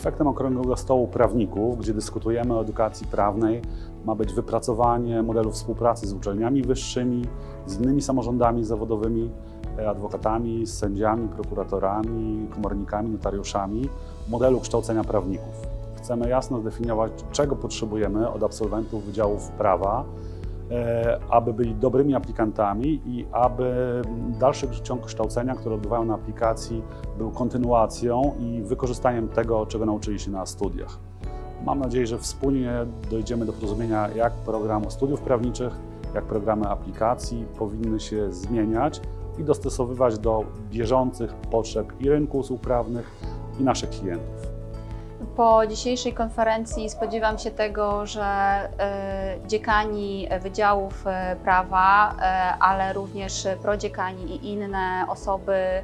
Efektem okrągłego stołu prawników, gdzie dyskutujemy o edukacji prawnej, ma być wypracowanie modelu współpracy z uczelniami wyższymi, z innymi samorządami zawodowymi, e, adwokatami, sędziami, prokuratorami, komornikami, notariuszami, modelu kształcenia prawników. Chcemy jasno zdefiniować, czego potrzebujemy od absolwentów wydziałów prawa, aby byli dobrymi aplikantami i aby dalszy ciąg kształcenia, które odbywają na aplikacji, był kontynuacją i wykorzystaniem tego, czego nauczyli się na studiach. Mam nadzieję, że wspólnie dojdziemy do porozumienia, jak program studiów prawniczych, jak programy aplikacji powinny się zmieniać i dostosowywać do bieżących potrzeb i rynku usług prawnych, i naszych klientów. Po dzisiejszej konferencji spodziewam się tego, że e, dziekani wydziałów e, prawa, e, ale również prodziekani i inne osoby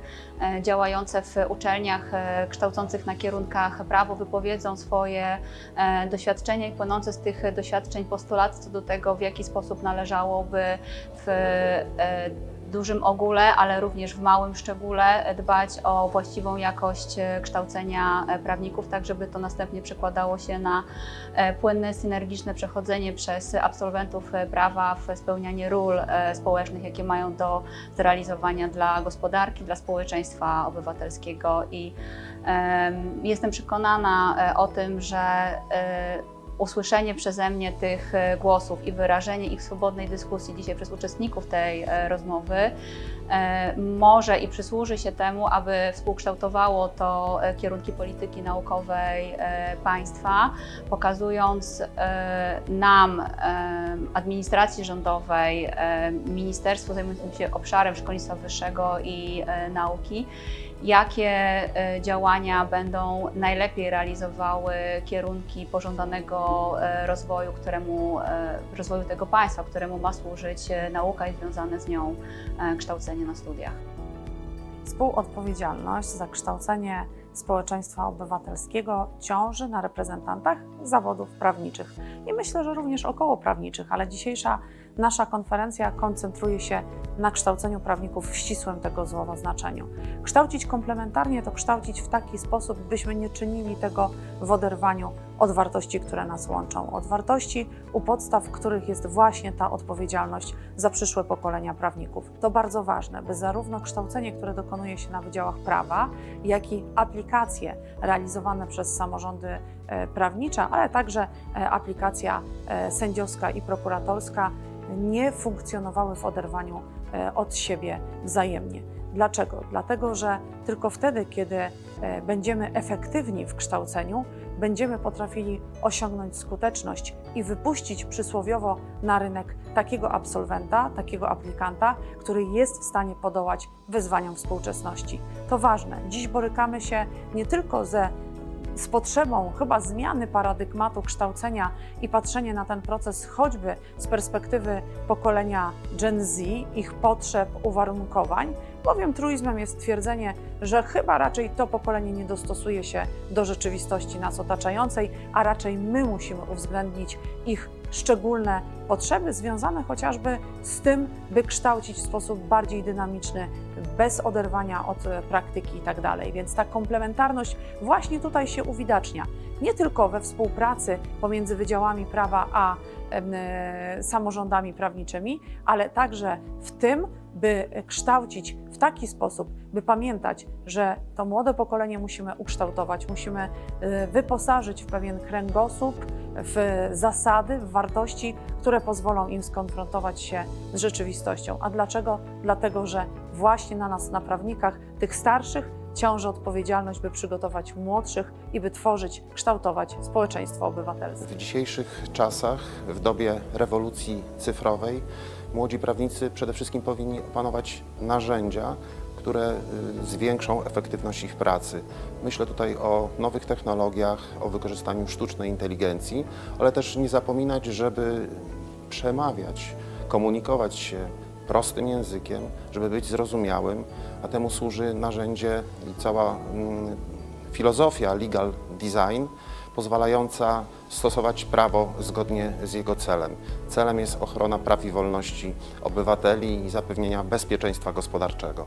działające w uczelniach kształcących na kierunkach prawo wypowiedzą swoje doświadczenia i płynące z tych doświadczeń postulaty co do tego, w jaki sposób należałoby w dużym ogóle, ale również w małym szczególe dbać o właściwą jakość e, kształcenia e, prawników, tak żeby to następnie przekładało się na e, płynne, synergiczne przechodzenie przez absolwentów prawa w spełnianie ról społecznych, jakie mają do zrealizowania dla gospodarki, dla społeczeństwa obywatelskiego. I em, jestem przekonana o tym, że usłyszenie przeze mnie tych e, głosów i wyrażenie ich w swobodnej dyskusji dzisiaj przez uczestników tej e, rozmowy e, może i przysłuży się temu, aby współkształtowało to kierunki polityki naukowej państwa, pokazując nam, administracji rządowej, ministerstwu zajmującym się obszarem szkolnictwa wyższego i nauki, jakie e, działania będą najlepiej realizowały kierunki pożądanego e, rozwoju, któremu, e, rozwoju tego państwa, któremu ma służyć nauka i związane z nią kształcenie na studiach. Współodpowiedzialność za kształcenie społeczeństwa obywatelskiego ciąży na reprezentantach zawodów prawniczych i myślę, że również około prawniczych, ale dzisiejsza nasza konferencja koncentruje się na kształceniu prawników w ścisłym tego słowa znaczeniu. Kształcić komplementarnie to kształcić w taki sposób, byśmy nie czynili tego w oderwaniu od wartości, które nas łączą, od wartości, u podstaw których jest właśnie ta odpowiedzialność za przyszłe pokolenia prawników. To bardzo ważne, by zarówno kształcenie, które dokonuje się na wydziałach prawa, jak i aplikacje realizowane przez samorządy e, prawnicze, ale także e, aplikacja e, sędziowska i prokuratorska nie funkcjonowały w oderwaniu e, od siebie wzajemnie. Dlaczego? Dlatego, że tylko wtedy, kiedy e, będziemy efektywni w kształceniu, będziemy potrafili osiągnąć skuteczność i wypuścić przysłowiowo na rynek takiego absolwenta, takiego aplikanta, który jest w stanie podołać wyzwaniom współczesności. To ważne. Dziś borykamy się nie tylko ze z potrzebą chyba zmiany paradygmatu kształcenia i patrzenia na ten proces choćby z perspektywy pokolenia Gen Z, ich potrzeb, uwarunkowań, bowiem truizmem jest stwierdzenie, że chyba raczej to pokolenie nie dostosuje się do rzeczywistości nas otaczającej, a raczej my musimy uwzględnić ich szczególne potrzeby związane chociażby z tym, by kształcić w sposób bardziej dynamiczny, bez oderwania od e, praktyki i tak. Więc ta komplementarność właśnie tutaj się uwidacznia. Nie tylko we współpracy pomiędzy wydziałami prawa a e, samorządami prawniczymi, ale także w tym, by kształcić w taki sposób, by pamiętać, że to młode pokolenie musimy ukształtować, musimy e, wyposażyć w pewien kręgosłup, w zasady, w wartości, które pozwolą im skonfrontować się z rzeczywistością. A dlaczego? Dlatego, że właśnie na nas, na prawnikach, tych starszych, ciąży odpowiedzialność, by przygotować młodszych i by tworzyć, kształtować społeczeństwo obywatelskie. W dzisiejszych czasach, w dobie rewolucji cyfrowej, młodzi prawnicy przede wszystkim powinni opanować narzędzia, które y, zwiększą efektywność ich pracy. Myślę tutaj o nowych technologiach, o wykorzystaniu sztucznej inteligencji, ale też nie zapominać, żeby przemawiać, komunikować się prostym językiem, żeby być zrozumiałym, a temu służy narzędzie i cała mm, filozofia legal design, pozwalająca stosować prawo zgodnie z jego celem. Celem jest ochrona praw i wolności obywateli i zapewnienia bezpieczeństwa gospodarczego.